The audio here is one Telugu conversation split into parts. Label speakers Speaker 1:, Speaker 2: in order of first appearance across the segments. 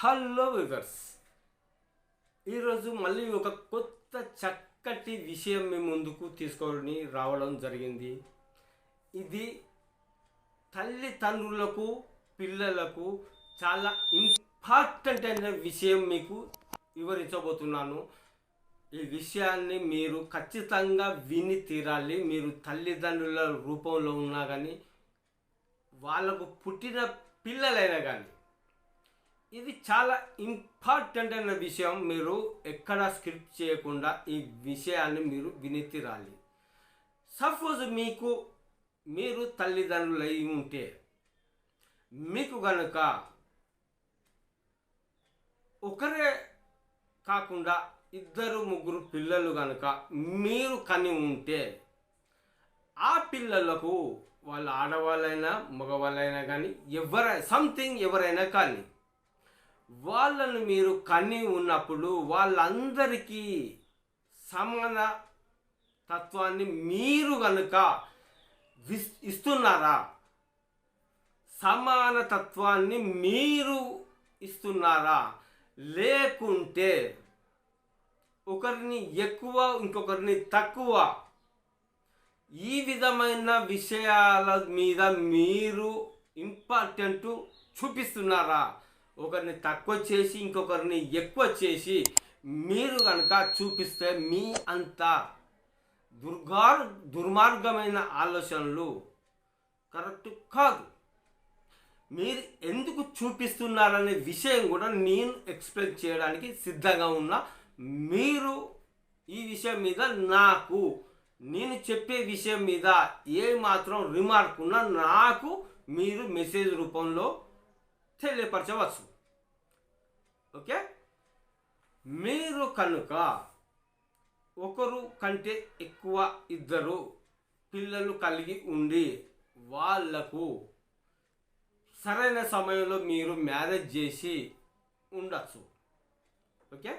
Speaker 1: హలో వివర్స్ ఈరోజు మళ్ళీ ఒక కొత్త చక్కటి విషయం మీ ముందుకు తీసుకొని రావడం జరిగింది. ఇది తల్లిదండ్రులకు పిల్లలకు చాలా ఇంపార్టెంట్ అయిన విషయం మీకు వివరించబోతున్నాను. ఈ విషయాన్ని మీరు ఖచ్చితంగా విని తీరాలి. మీరు తల్లిదండ్రుల రూపంలో ఉన్నా కానీ వాళ్ళకు పుట్టిన పిల్లలైనా కానీ ఇది చాలా ఇంపార్టెంట్ అయిన విషయం మీరు ఎక్కడ స్క్రిప్ట్ చేయకుండా ఈ విషయాన్ని మీరు విని సపోజ్ మీకు మీరు తల్లిదండ్రులు అయి ఉంటే మీకు గనుక ఒకరే కాకుండా ఇద్దరు ముగ్గురు పిల్లలు కనుక మీరు కని ఉంటే ఆ పిల్లలకు వాళ్ళ ఆడవాళ్ళైనా మగవాళ్ళైనా కానీ ఎవరైనా సంథింగ్ ఎవరైనా కానీ వాళ్ళను మీరు కన్ని ఉన్నప్పుడు వాళ్ళందరికీ సమాన తత్వాన్ని మీరు కనుక విస్ ఇస్తున్నారా? సమాన తత్వాన్ని మీరు ఇస్తున్నారా? లేకుంటే ఒకరిని ఎక్కువ ఇంకొకరిని తక్కువ ఈ విధమైన విషయాల మీద మీరు ఇంపార్టెంట్ చూపిస్తున్నారా? ఒకరిని తక్కువ చేసి ఇంకొకరిని ఎక్కువ చేసి మీరు కనుక చూపిస్తే మీ అంత దుర్గార్ దుర్మార్గమైన ఆలోచనలు కరెక్ట్ కాదు. మీరు ఎందుకు చూపిస్తున్నారనే విషయం కూడా నేను ఎక్స్ప్లెయిన్ చేయడానికి సిద్ధంగా ఉన్నా. మీరు ఈ విషయం మీద నాకు నేను చెప్పే విషయం మీద ఏ మాత్రం రిమార్క్ ఉన్నా నాకు మీరు మెసేజ్ రూపంలో తెలియపరచవచ్చు. ఓకే? మీరు కనుక ఒకరు కంటే ఎక్కువ ఇద్దరు పిల్లలు కలిగి ఉండి వాళ్ళకు సరైన సమయంలో మీరు మ్యారేజ్ చేసి ఉండొచ్చు. ఓకే?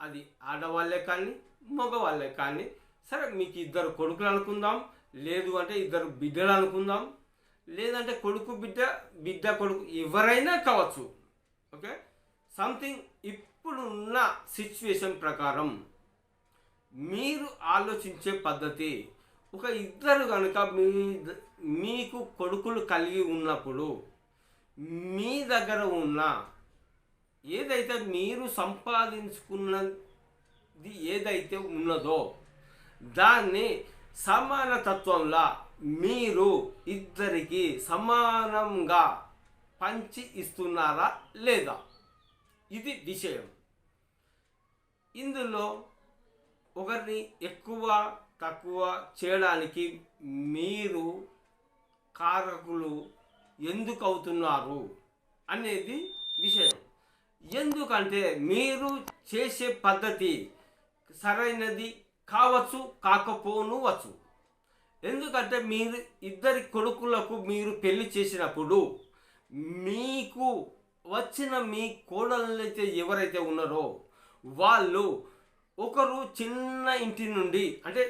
Speaker 1: అది ఆడవాళ్ళే కానీ మగవాళ్ళే కానీ సరే మీకు ఇద్దరు కొడుకులు అనుకుందాం లేదు అంటే ఇద్దరు బిడ్డలు అనుకుందాం లేదంటే కొడుకు బిడ్డ బిడ్డ కొడుకు ఎవరైనా కావచ్చు. ఓకే? సంథింగ్ ఇప్పుడున్న సిచ్యువేషన్ ప్రకారం మీరు ఆలోచించే పద్ధతి ఒక ఇద్దరు కనుక మీ మీకు కొడుకులు కలిగి ఉన్నప్పుడు మీ దగ్గర ఉన్న ఏదైతే మీరు సంపాదించుకున్నది ఏదైతే ఉన్నదో దాన్ని సమానతత్వంలా మీరు ఇద్దరికి సమానంగా పంచి ఇస్తున్నారా లేదా? ఇది విషయం. ఇందులో ఒకరిని ఎక్కువ తక్కువ చేయడానికి మీరు కారకులు ఎందుకు అవుతున్నారు అనేది విషయం. ఎందుకంటే మీరు చేసే పద్ధతి సరైనది కావచ్చు కాకపోనువచ్చు ఎందుకంటే మీరు ఇద్దరి కొడుకులకు మీరు పెళ్ళి చేసినప్పుడు మీకు వచ్చిన మీ కోడళ్ళైతే ఎవరైతే ఉన్నారో వాళ్ళు ఒకరు చిన్న ఇంటి నుండి అంటే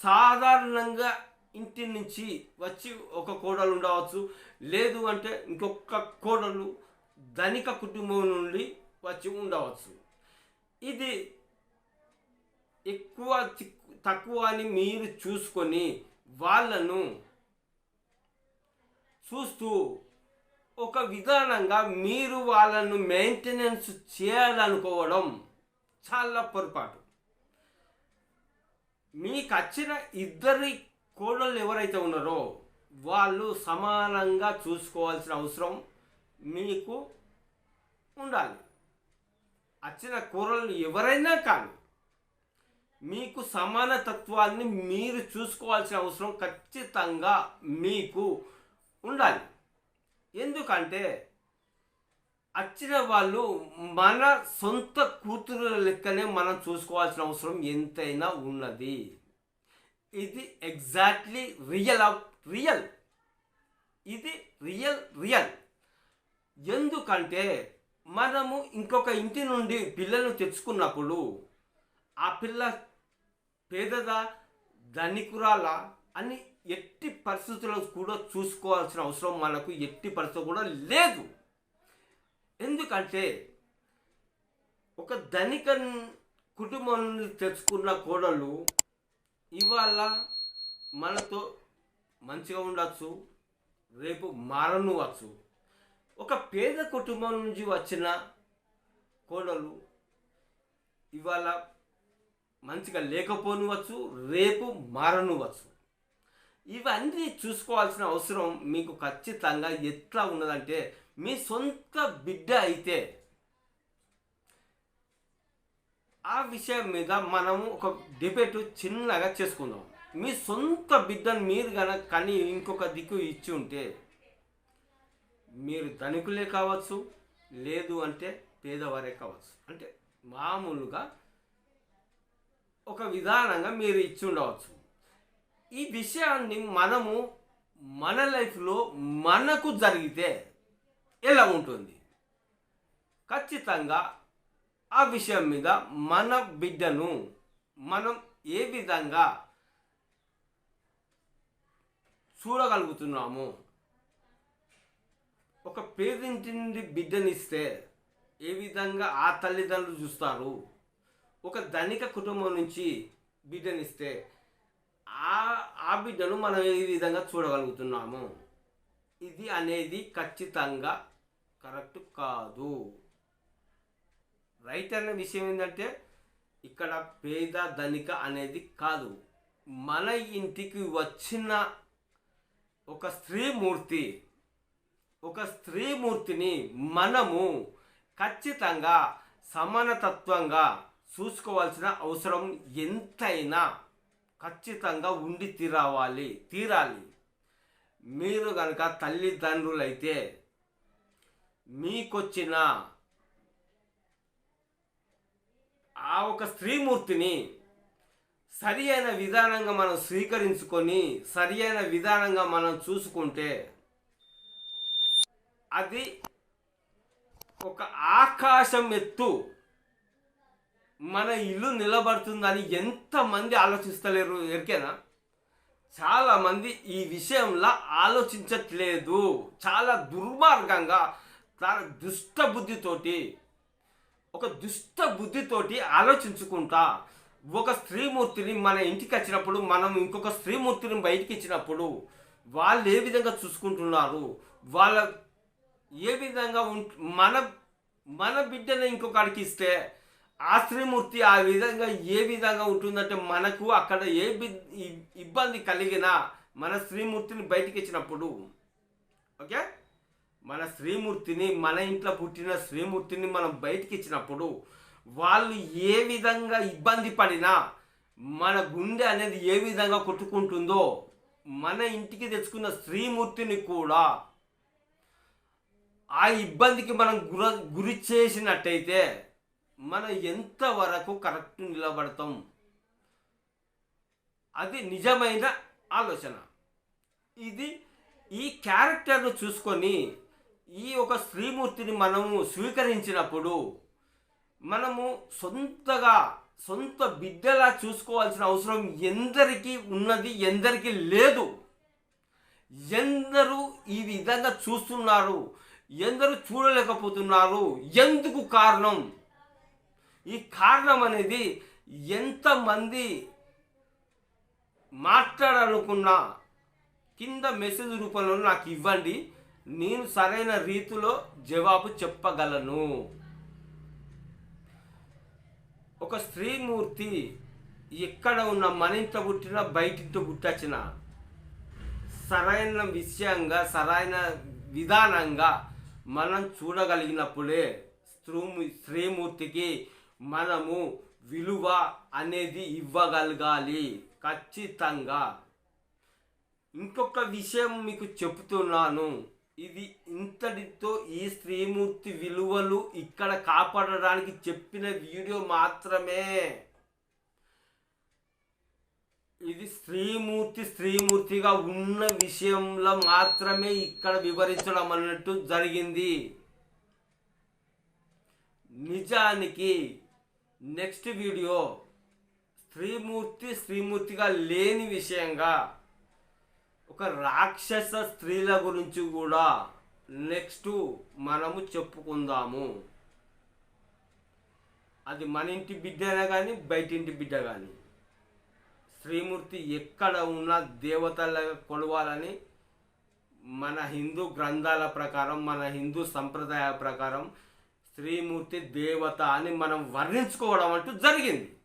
Speaker 1: సాధారణంగా ఇంటి నుంచి వచ్చి ఒక కోడలు ఉండవచ్చు లేదు అంటే ఇంకొక కోడలు ధనిక కుటుంబం నుండి వచ్చి ఉండవచ్చు. ఇది ఎక్కువ చిక్కు- తక్కువ అని మీరు చూసుకొని వాళ్ళను చూస్తూ ఒక విధానంగా మీరు వాళ్ళను మెయింటెనెన్స్ చేయాలనుకోవడం చాలా పొరపాటు. మీకు వచ్చిన ఇద్దరి కోడళ్ళు ఎవరైతే ఉన్నారో వాళ్ళు సమానంగా చూసుకోవాల్సిన అవసరం మీకు ఉండాలి. వచ్చిన కూరలు ఎవరైనా కానీ మీకు సమానతత్వాన్ని మీరు చూసుకోవాల్సిన అవసరం ఖచ్చితంగా మీకు ఉండాలి. ఎందుకంటే వచ్చిన వాళ్ళు మన సొంత కూతురు లెక్కనే మనం చూసుకోవాల్సిన అవసరం ఎంతైనా ఉన్నది. ఇది ఎగ్జాక్ట్లీ రియల్ ఆఫ్ రియల్ ఇది రియల్ రియల్ ఎందుకంటే మనము ఇంకొక ఇంటి నుండి పిల్లలను తెచ్చుకున్నప్పుడు ఆ పిల్ల పేదద ధనికురాలా అని ఎట్టి పరిస్థితుల్లో కూడా చూసుకోవాల్సిన అవసరం మనకు ఎట్టి పరిస్థితి కూడా లేదు. ఎందుకంటే ఒక ధనిక కుటుంబం తెచ్చుకున్న కోడలు ఇవాళ మనతో మంచిగా ఉండొచ్చు రేపు మారనువచ్చు. ఒక పేద కుటుంబం నుంచి వచ్చిన కోడలు ఇవాళ మంచిగా లేకపోనివచ్చు రేపు మారనువచ్చు ఇవన్నీ చూసుకోవాల్సిన అవసరం మీకు ఖచ్చితంగా ఎట్లా ఉన్నదంటే మీ సొంత బిడ్డ అయితే ఆ విషయం మీద మనము ఒక డిబేట్ చిన్నగా చేసుకుందాం. మీ సొంత బిడ్డను మీరు కనుక కానీ ఇంకొక దిక్కు ఇచ్చి ఉంటే మీరు ధనికులే కావచ్చు లేదు అంటే పేదవారే కావచ్చు. అంటే మామూలుగా ఒక విధానంగా మీరు ఇచ్చి ఉండవచ్చు ఈ విషయాన్ని మనము మన లైఫ్లో మనకు జరిగితే ఎలా ఉంటుంది? ఖచ్చితంగా ఆ విషయం మీద మన బిడ్డను మనం ఏ విధంగా చూడగలుగుతున్నాము? ఒక పేదింటి నుండి బిడ్డనిస్తే ఏ విధంగా ఆ తల్లిదండ్రులు చూస్తారు? ఒక ధనిక కుటుంబం నుంచి బిడ్డనిస్తే ఆ ఆ బిడ్డను మనం ఏ విధంగా చూడగలుగుతున్నాము? ఇది అనేది ఖచ్చితంగా కరెక్ట్ కాదు. రైట్ అనే విషయం ఏంటంటే ఇక్కడ పేద ధనిక అనేది కాదు. మన ఇంటికి వచ్చిన ఒక స్త్రీమూర్తి ఒక స్త్రీమూర్తిని మనము ఖచ్చితంగా సమానతత్వంగా చూసుకోవాల్సిన అవసరం ఎంతైనా ఖచ్చితంగా ఉండి తీరావాలి తీరాలి. మీరు కనుక తల్లిదండ్రులైతే మీకొచ్చిన ఆ ఒక స్త్రీమూర్తిని సరి అయిన విధానంగా మనం స్వీకరించుకొని సరి అయిన విధానంగా మనం చూసుకుంటే అది ఒక ఆకాశం ఎత్తు మన ఇల్లు నిలబడుతుందని ఎంతమంది ఆలోచిస్తలేరు ఎరికేనా? చాలామంది ఈ విషయంలో ఆలోచించట్లేదు. చాలా దుర్మార్గంగా చాలా దుష్ట బుద్ధితోటి ఒక దుష్ట బుద్ధితోటి ఆలోచించుకుంటా ఒక స్త్రీమూర్తిని మన ఇంటికి వచ్చినప్పుడు మనం ఇంకొక స్త్రీమూర్తిని బయటికి ఇచ్చినప్పుడు వాళ్ళు ఏ విధంగా చూసుకుంటున్నారు? వాళ్ళ ఏ విధంగా ఉం మన మన బిడ్డను ఇంకొకడికి ఇస్తే ఆ స్త్రీమూర్తి ఆ విధంగా ఏ విధంగా ఉంటుందంటే మనకు అక్కడ ఏ ఇబ్బంది కలిగినా మన స్త్రీమూర్తిని బయటికి ఇచ్చినప్పుడు ఓకే? మన స్త్రీమూర్తిని మన ఇంట్లో పుట్టిన స్త్రీమూర్తిని మనం బయటికి ఇచ్చినప్పుడు వాళ్ళు ఏ విధంగా ఇబ్బంది పడినా మన గుండె అనేది ఏ విధంగా కొట్టుకుంటుందో మన ఇంటికి తెచ్చుకున్న స్త్రీమూర్తిని కూడా ఆ ఇబ్బందికి మనం గుర గురి చేసినట్టయితే మనం ఎంతవరకు కరెక్ట్ నిలబడతాం? అది నిజమైన ఆలోచన. ఇది ఈ క్యారెక్టర్ను చూసుకొని ఈ ఒక స్త్రీమూర్తిని మనము స్వీకరించినప్పుడు మనము సొంతగా సొంత బిడ్డలా చూసుకోవాల్సిన అవసరం ఎందరికీ ఉన్నది ఎందరికీ లేదు. ఎందరూ ఈ విధంగా చూస్తున్నారు ఎందరూ చూడలేకపోతున్నారు ఎందుకు కారణం? ఈ కారణం అనేది ఎంతమంది మాట్లాడాలనుకున్నా కింద మెసేజ్ రూపంలో నాకు ఇవ్వండి. నేను సరైన రీతిలో జవాబు చెప్పగలను. ఒక స్త్రీమూర్తి ఎక్కడ ఉన్న మన ఇంట్లో పుట్టిన బయటింటో పుట్టచ్చిన సరైన విషయంగా సరైన విధానంగా మనం చూడగలిగినప్పుడే స్త్రీ స్త్రీమూర్తికి మనము విలువ అనేది ఇవ్వగలగాలి. ఖచ్చితంగా. ఇంకొక విషయం మీకు చెప్తున్నాను ఇది ఇంతటితో ఈ శ్రీమూర్తి విలువలు ఇక్కడ కాపాడడానికి చెప్పిన వీడియో మాత్రమే. ఇది శ్రీమూర్తి శ్రీమూర్తిగా ఉన్న విషయంలో మాత్రమే ఇక్కడ వివరించడం అన్నట్టు జరిగింది. నిజానికి నెక్స్ట్ వీడియో. స్త్రీమూర్తి స్త్రీమూర్తిగా లేని విషయంగా ఒక రాక్షస స్త్రీల గురించి కూడా నెక్స్ట్ మనము చెప్పుకుందాము. అది మన ఇంటి బిడ్డనే కానీ బయటింటి బిడ్డ కానీ శ్రీమూర్తి ఎక్కడ ఉన్నా దేవతలుగా కొలవాలని మన హిందూ గ్రంథాల ప్రకారం మన హిందూ సంప్రదాయ ప్రకారం శ్రీమూర్తి దేవత అని మనం వర్ణించుకోవడం అంటూ జరిగింది.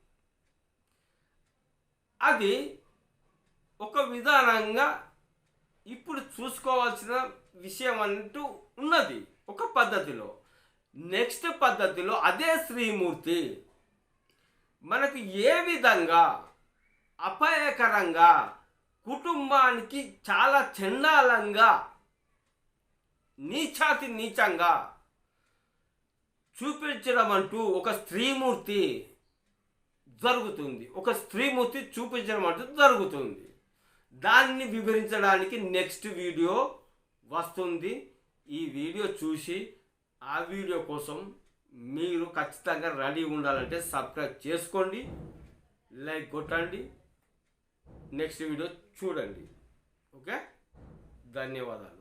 Speaker 1: అది ఒక విధానంగా ఇప్పుడు చూసుకోవాల్సిన విషయం అంటూ ఉన్నది ఒక పద్ధతిలో. నెక్స్ట్ పద్ధతిలో అదే శ్రీమూర్తి మనకు ఏ విధంగా అపాయకరంగా కుటుంబానికి చాలా చండాలంగా నీచాతి నీచంగా చూపించడం అంటూ ఒక స్త్రీమూర్తి జరుగుతుంది. ఒక స్త్రీమూర్తి చూపించడం అంటూ జరుగుతుంది. దాన్ని వివరించడానికి నెక్స్ట్ వీడియో వస్తుంది. ఈ వీడియో చూసి ఆ వీడియో కోసం మీరు ఖచ్చితంగా రెడీ ఉండాలంటే సబ్స్క్రైబ్ చేసుకోండి లైక్ కొట్టండి నెక్స్ట్ వీడియో చూడండి. ఓకే? ధన్యవాదాలు.